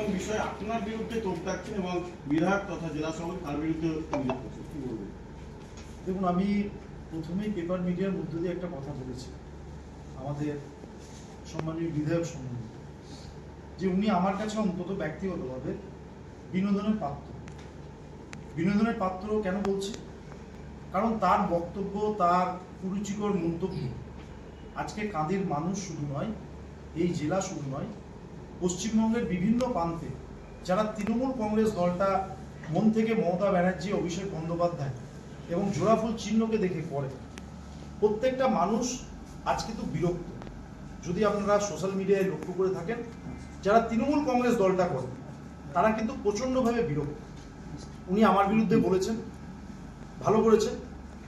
Maximum বিষয় আপনার বিরুদ্ধে তোপ থাকছেন এবং বিধায়ক তথা জেলা সভাপতি তার বিরুদ্ধে দেখুন, আমি প্রথমেই পেপার মিডিয়ার মধ্য দিয়ে একটা কথা বলেছি। আমাদের সম্মানীয় বিধায়ক সম্বন্ধে। যে উনি আমার কাছে অন্তত ব্যক্তিগতভাবে বিনোদনের পাত্র। বিনোদনের পাত্র কেন বলছি? কারণ তার বক্তব্য, তার কুরুচিকর মন্তব্য, আজকে কাঁদের মানুষ শুধু নয়, এই জেলা শুধু নয় পশ্চিমবঙ্গের বিভিন্ন প্রান্তে যারা তৃণমূল কংগ্রেস দলটা মন থেকে মমতা ব্যানার্জি, অভিষেক বন্দ্যোপাধ্যায় এবং জোড়াফুল চিহ্নকে দেখে পড়ে প্রত্যেকটা মানুষ আজ কিন্তু বিরক্ত। যদি আপনারা সোশ্যাল মিডিয়ায় লক্ষ্য করে থাকেন, যারা তৃণমূল কংগ্রেস দলটা করে, তারা কিন্তু প্রচণ্ডভাবে বিরক্ত। উনি আমার বিরুদ্ধে বলেছেন, ভালো করেছেন,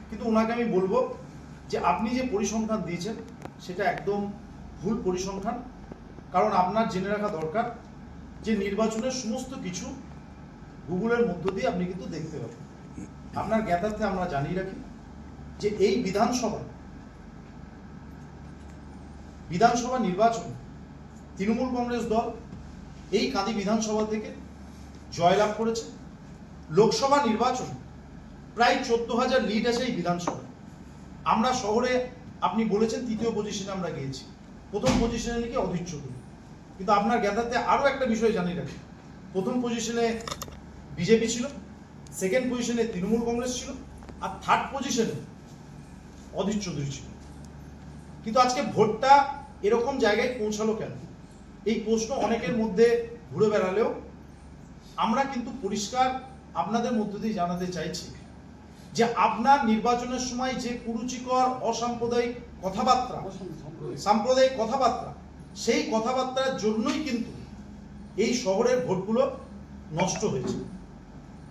কিন্তু ওনাকে আমি বলব যে আপনি যে পরিসংখ্যান দিয়েছেন, সেটা একদম ভুল পরিসংখ্যান। কারণ আপনার জেনে রাখা দরকার যে নির্বাচনের সমস্ত কিছু গুগলের মধ্য দিয়ে আপনি কিন্তু দেখতে পাবেন। আপনার জ্ঞাতার্থে আমরা জানিয়ে রাখি যে এই বিধানসভা বিধানসভা নির্বাচন, তৃণমূল কংগ্রেস দল এই কাঁদি বিধানসভা থেকে জয়লাভ করেছে। লোকসভা নির্বাচন প্রায় চোদ্দ হাজার লিড আছে এই বিধানসভা আমরা শহরে, আপনি বলেছেন তৃতীয় পজিশনে আমরা গিয়েছি। প্রথম পজিশনে নাকি অধীর চৌধুরী। কিন্তু আপনার জ্ঞাতার্থে আরও একটা বিষয় জানিয়ে রাখি। প্রথম পজিশনে বিজেপি ছিল সেকেন্ড পজিশনে তৃণমূল কংগ্রেস ছিল আর থার্ড পজিশনে অধীর চৌধুরী ছিল। কিন্তু আজকে ভোটটা এরকম জায়গায় পৌঁছালো কেন? এই প্রশ্ন অনেকের মধ্যে ঘুরে বেড়ালেও আমরা কিন্তু পরিষ্কার আপনাদের মধ্য দিয়ে জানাতে চাইছি যে আপনার নির্বাচনের সময় যে কুরুচিকর অসাম্প্রদায়িক কথাবার্তা সাম্প্রদায়িক কথাবার্তা সেই কথাবার্তার জন্যই কিন্তু এই শহরের ভোটগুলো নষ্ট হয়েছে।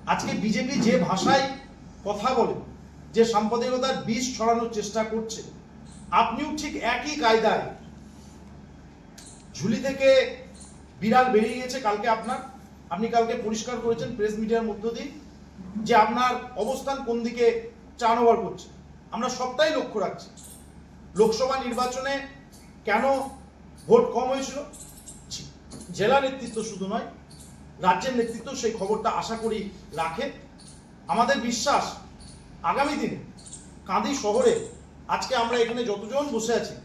আজকে বিজেপি যে ভাষায় কথা বলে, যে সাম্প্রদায়িকতার বিষ ছড়ানোর চেষ্টা করছে, আপনিও ঠিক একই কায়দায় ঝুলি থেকে বিড়াল বেরিয়ে গেছে কালকে আপনার। আপনি কালকে পরিষ্কার করেছেন প্রেস মিডিয়ার মধ্য দিয়ে যে আপনার অবস্থান কোন দিকে চান ওভার করছে। আমরা সবটাই লক্ষ্য রাখছি। লোকসভা নির্বাচনে কেন ভোট কম হয়েছিল। জেলা নেতৃত্ব শুধু নয়, রাজ্যের নেতৃত্ব সেই খবরটা আশা করি রাখে। আমাদের বিশ্বাস, আগামী দিনে কাঁদি শহরে, আজকে আমরা এখানে যতজন বসে আছি,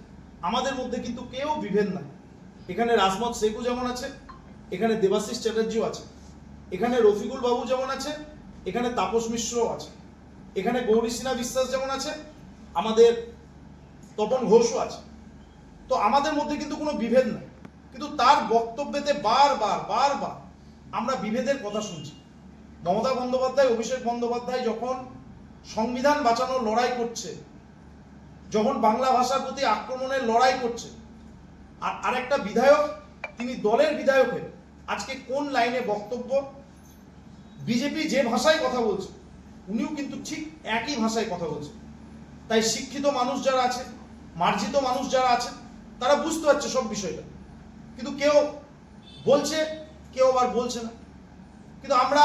আমাদের মধ্যে কিন্তু কেউ বিভেদ নাই। এখানে রাজমত শেখও যেমন আছে, এখানে দেবাশিস চ্যাটার্জিও আছে, এখানে রফিকুল বাবু যেমন আছে, এখানে তাপস মিশ্রও আছে, এখানে গৌরী সিনহা বিশ্বাস যেমন আছে, আমাদের তপন ঘোষও আছে। তো আমাদের মধ্যে কিন্তু কোনো বিভেদ নাই। কিন্তু তার বক্তব্যেতে বারবার বারবার আমরা বিভেদের কথা শুনছি। মমতা বন্দ্যোপাধ্যায়, অভিষেক বন্দ্যোপাধ্যায় যখন সংবিধান বাঁচানোর লড়াই করছে, যখন বাংলা ভাষার প্রতি আক্রমণের লড়াই করছে, আর আরেকটা বিধায়ক, তিনি দলের বিধায়ক হয়ে আজকে কোন লাইনে বক্তব্য? বিজেপি যে ভাষায় কথা বলছে, উনিও কিন্তু ঠিক একই ভাষায় কথা বলছে। তাই শিক্ষিত মানুষ যারা আছে, মার্জিত মানুষ যারা আছে তারা বুঝতে পারছে সব বিষয়টা। কিন্তু কেউ বলছে, কেউ আবার বলছে না। কিন্তু আমরা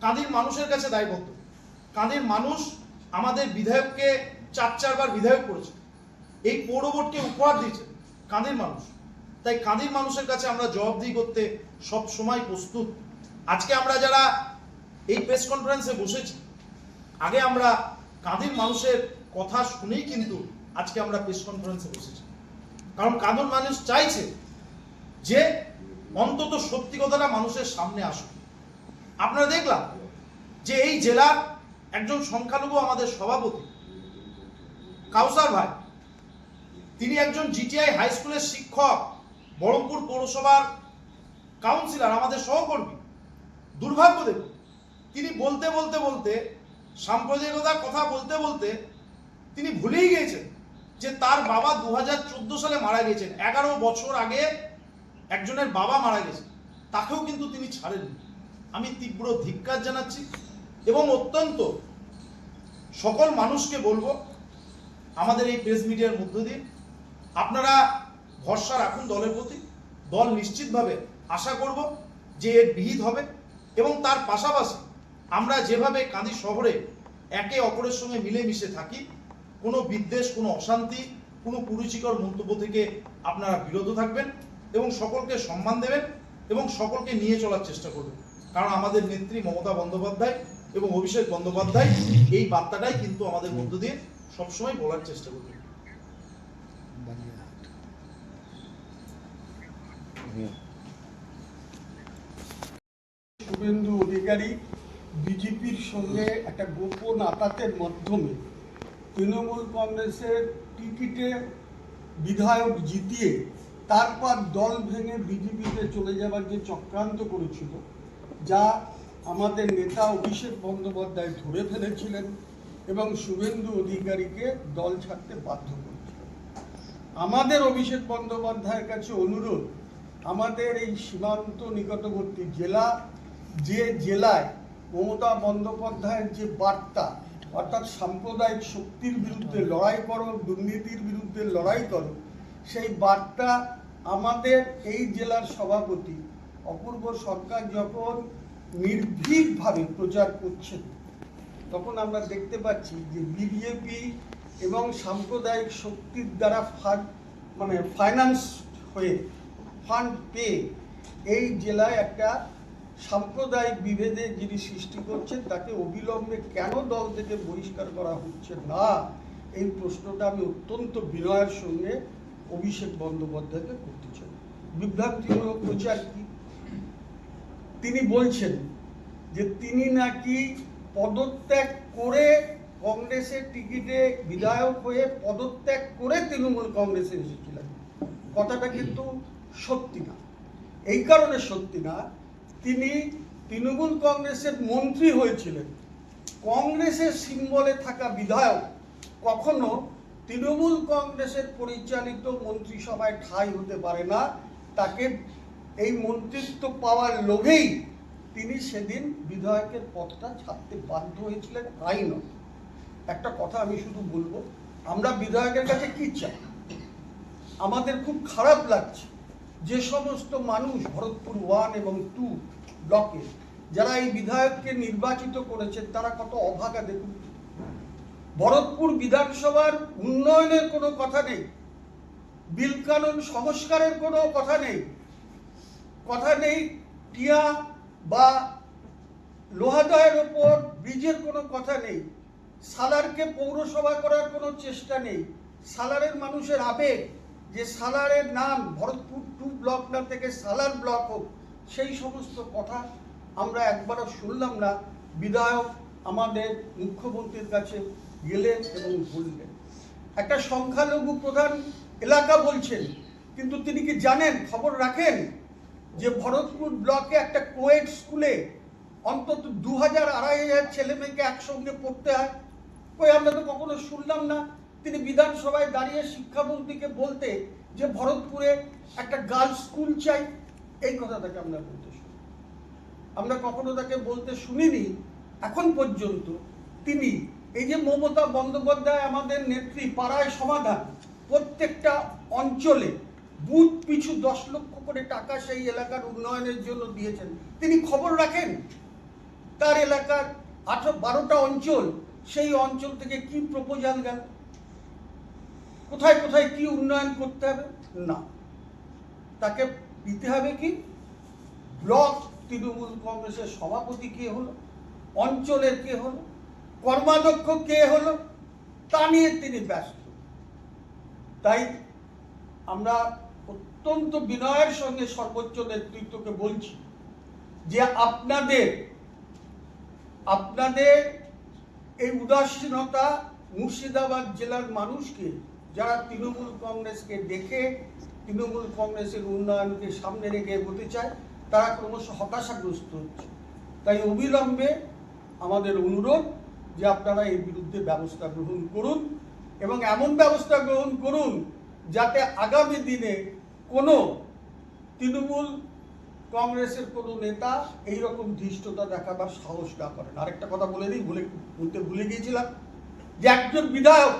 কাঁদির মানুষের কাছে দায়বদ্ধ। কাঁদির মানুষ আমাদের বিধায়ককে চার চারবার বিধায়ক করেছে। এই পৌর বোর্ডকে উপহার দিয়েছে কাঁদির মানুষ। তাই কাঁদির মানুষের কাছে আমরা জবাবদিহি করতে সব সময় প্রস্তুত। আজকে আমরা যারা এই প্রেস কনফারেন্সে বসেছি, আগে আমরা কাঁদির মানুষের কথা শুনেই কিন্তু আজকে আমরা প্রেস কনফারেন্সে বসেছি। কারণ কাঁদুর মানুষ চাইছে যে অন্তত সত্যি কথাটা মানুষের সামনে আসুক। আপনারা দেখলাম যে এই জেলার একজন সংখ্যালঘু আমাদের সভাপতি, কাউসার ভাই, তিনি একজন জিটিআই হাই স্কুলের শিক্ষক, বহরমপুর পৌরসভার কাউন্সিলর, আমাদের সহকর্মী দুর্ভাগ্য দেখুন তিনি বলতে বলতে বলতে সাম্প্রদায়িকতার কথা বলতে বলতে তিনি ভুলেই গিয়েছেন। যে তার বাবা দু হাজার চোদ্দ সালে মারা গেছেন। এগারো বছর আগে একজনের বাবা মারা গেছে তাকেও কিন্তু তিনি ছাড়েননি। আমি তীব্র ধিক্কার জানাচ্ছি এবং অত্যন্ত সকল মানুষকে বলব, আমাদের এই প্রেস মিডিয়ার মধ্য দিয়ে আপনারা ভরসা রাখুন দলের প্রতি। দল নিশ্চিতভাবে আশা করব যে এর বিহিত হবে এবং তার পাশাপাশি আমরা যেভাবে কাঁদি শহরে একে অপরের সঙ্গে মিলেমিশে থাকি কোনো বিদ্বেষ, কোনো অশান্তি, কোনো কুরুচিকর মন্তব্য থেকে আপনারা বিরত থাকবেন এবং সকলকে সম্মান দেবেন এবং সকলকে নিয়ে চলার চেষ্টা করবেন। কারণ আমাদের নেত্রী মমতা বন্দ্যোপাধ্যায় এবং অভিষেক বন্দ্যোপাধ্যায় এই বার্তাটাই কিন্তু আমাদের মধ্য দিয়ে সবসময় বলার চেষ্টা করবেন। শুভেন্দু অধিকারী, বিজেপির সঙ্গে একটা গোপন আতাতের মাধ্যমে তৃণমূল কংগ্রেসের টিকিটে বিধায়ক জিতিয়ে তারপর দল ভেঙে বিজেপিতে চলে যাবার যে চক্রান্ত করেছিল, যা আমাদের নেতা অভিষেক বন্দ্যোপাধ্যায় ধরে ফেলেছিলেন এবং শুভেন্দু অধিকারীকে দল ছাড়তে বাধ্য করেছিলেন আমাদের অভিষেক বন্দ্যোপাধ্যায়ের কাছে অনুরোধ, আমাদের এই সীমান্ত নিকটবর্তী জেলা, যে জেলায় মমতা বন্দ্যোপাধ্যায়ের যে বার্তা অর্থাৎ সাম্প্রদায়িক শক্তির বিরুদ্ধে লড়াই করো, দুর্নীতির বিরুদ্ধে লড়াই করো, সেই বার্তা আমাদের এই জেলার সভাপতি অপূর্ব সরকার যখন নির্ভীকভাবে প্রচার করছেন, তখন আমরা দেখতে পাচ্ছি যে বিজেপি এবং সাম্প্রদায়িক শক্তির দ্বারা ফান্ড মানে ফাইন্যান্স হয়ে ফান্ড পেয়ে এই জেলায় একটা সাম্প্রদায়িক বিভেদে যিনি সৃষ্টি করছেন, তাকে অবিলম্বে কেন দল থেকে বহিষ্কার করা হচ্ছে না? এই প্রশ্নটা আমি অত্যন্ত বিনয়ের সঙ্গে অভিষেক বন্দ্যোপাধ্যায়কে করতে চাই। বিভ্রান্তিমূলক প্রচার কি? তিনি বলছেন যে তিনি নাকি পদত্যাগ করে কংগ্রেসের টিকিটে বিধায়ক হয়ে পদত্যাগ করে তৃণমূল কংগ্রেসে এসেছিলেন। কথাটা কিন্তু সত্যি না। এই কারণে সত্যি না তিনি তৃণমূল কংগ্রেসের মন্ত্রী হয়েছিলেন। কংগ্রেসের সিম্বলে থাকা বিধায়ক কখনো তৃণমূল কংগ্রেসের পরিচালিত মন্ত্রিসভায় ঠাঁই হতে পারে না। তাকে এই মন্ত্রিত্ব পাওয়ার লোভেই তিনি সেদিন বিধায়কের পদটা ছাড়তে বাধ্য হয়েছিলেন আইনত একটা কথা আমি শুধু বলব, আমরা বিধায়কের কাছে কি চাই? আমাদের খুব খারাপ লাগছে। যে সমস্ত মানুষ ভরতপুর ওয়ান এবং টু ব্লকে যারা এই বিধায়ককে নির্বাচিত করেছেন, তারা কত অভাগা দেখুন। ভরতপুর বিধানসভার উন্নয়নের কোনো কথা নেই। বিল কানুন সংস্কারের কোনো কথা নেই। কথা নেই টিয়া বা লোহাদয়ের ওপর ব্রিজের কোনো কথা নেই। সালারকে পৌরসভা করার কোনো চেষ্টা নেই। সালারের মানুষের আবেগ যে সালারের নাম ভরতপুর টু ব্লক না থেকে সালার ব্লক হোক, সেই সমস্ত কথা আমরা একবারও শুনলাম না। বিধায়ক আমাদের মুখ্যমন্ত্রীর কাছে গেলেন এবং বললেন। একটা সংখ্যালঘু প্রধান এলাকা বলছেন, কিন্তু তিনি কি জানেন, খবর রাখেন যে ভরতপুর ব্লকে একটা কোয়েট স্কুলে অন্তত দু হাজার আড়াই হাজার ছেলে মেয়েকে একসঙ্গে পড়তে হয়? কই, আমরা তো কখনো শুনলাম না। তিনি বিধানসভায় দাঁড়িয়ে শিক্ষামন্ত্রীকে বলতে যে ভরতপুরে একটা গার্লস স্কুল চাই, এই কথাটাকে আমরা বলতে শুনি। আমরা কখনো তাকে বলতে শুনিনি। এখন পর্যন্ত তিনি এই যে মমতা বন্দ্যোপাধ্যায় আমাদের নেত্রী পাড়ায় সমাধান, প্রত্যেকটা অঞ্চলে বুথ পিছু দশ লক্ষ করে টাকা সেই এলাকার উন্নয়নের জন্য দিয়েছেন। তিনি খবর রাখেন তার এলাকার আঠারো বারোটা অঞ্চল, সেই অঞ্চল থেকে কি প্রপোজাল গেল কোথায় কোথায় কি উন্নয়ন করতে হবে? না। তাকে দিতে হবে কি? ব্লক তৃণমূল কংগ্রেসের সভাপতি কে হলো? অঞ্চলের কে হলো? কর্মাধ্যক্ষ কে হলো? তা নিয়ে তিনি ব্যস্ত। তাই আমরা অত্যন্ত বিনয়ের সঙ্গে সর্বোচ্চ নেতৃত্বকে বলছি যে আপনাদের আপনাদের এই উদাসীনতা মুর্শিদাবাদ জেলার মানুষকে যারা তৃণমূল কংগ্রেসকে দেখে তৃণমূল কংগ্রেসের উন্নয়নকে সামনে রেখে এগোতে চায়, তারা ক্রমশ হতাশাগ্রস্ত হচ্ছে। তাই অবিলম্বে আমাদের অনুরোধ যে আপনারা এর বিরুদ্ধে ব্যবস্থা গ্রহণ করুন এবং এমন ব্যবস্থা গ্রহণ করুন যাতে আগামী দিনে কোনো তৃণমূল কংগ্রেসের কোনো নেতা এই রকম ধৃষ্টতা দেখাবার সাহস না করেন। আরেকটা কথা বলে দিই ভুলে বলতে ভুলে গিয়েছিলাম যে একজন বিধায়ক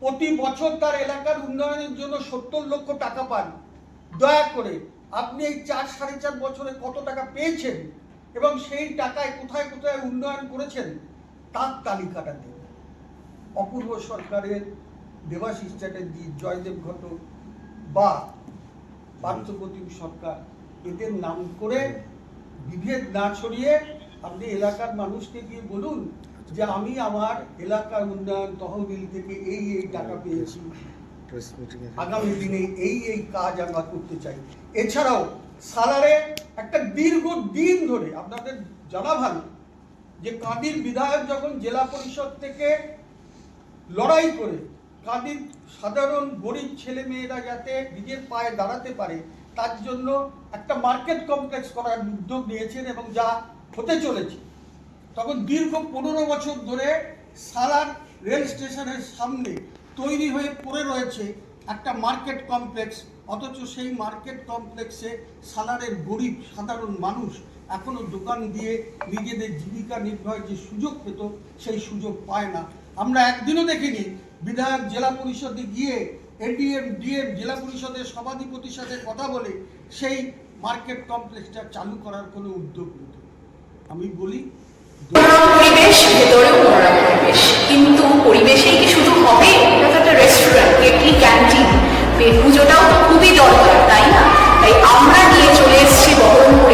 প্রতি বছর তার এলাকার উন্নয়নের জন্য সত্তর লক্ষ টাকা পান। দয়া করে, আপনি এই চার সাড়ে চার বছরে কত টাকা পেয়েছেন এবং সেই টাকায় কোথায় কোথায় উন্নয়ন করেছেন, তার তালিকাটা দিন। অপূর্ব সরকারের দেবাশিস চ্যাটার্জি, জয়দেব ঘটক বা পার্থপ্রতিম সরকার, এদের নাম করে বিভেদ না ছড়িয়ে আপনি এলাকার মানুষকে গিয়ে বলুন যে আমি আমার এলাকার উন্নয়ন তহবিল থেকে এই এই টাকা পেয়েছি। আগামী দিনে এই এই কাজ আমরা করতে চাই। এছাড়াও সালারে একটা দীর্ঘ দিন ধরে আপনাদের জানা ভালো যে কাঁদির বিধায়ক যখন জেলা পরিষদ থেকে লড়াই করে কাঁদির সাধারণ গরিব ছেলে মেয়েরা যাতে নিজের পায়ে দাঁড়াতে পারে তার জন্য একটা মার্কেট কমপ্লেক্স করার উদ্যোগ নিয়েছেন এবং যা হতে চলেছে। তখন দীর্ঘ পনেরো বছর ধরে সালার রেল স্টেশনের সামনে তৈরি হয়ে পড়ে রয়েছে একটা মার্কেট কমপ্লেক্স। অথচ সেই মার্কেট কমপ্লেক্সে সালারের গরিব, সাধারণ মানুষ এখনও দোকান দিয়ে নিজেদের জীবিকা নির্বাহের যে সুযোগ পেত, সেই সুযোগ পায় না। আমরা একদিনও দেখিনি বিধায়ক জেলা পরিষদে গিয়ে এডিএম ডিএম জেলা পরিষদের সভাধিপতির সাথে কথা বলে সেই মার্কেট কমপ্লেক্সটা চালু করার কোনো উদ্যোগ নিত। আমি বলি পরিবেশ, ভেতরেও নোংরা পরিবেশ। কিন্তু পরিবেশেই কি শুধু হবে? এটা তো একটা রেস্টুরেন্ট কেটলি ক্যান্টিন পুজোটাও তো খুবই দরকার, তাই না? তাই আমরা নিয়ে চলে এসেছি বহরমপুর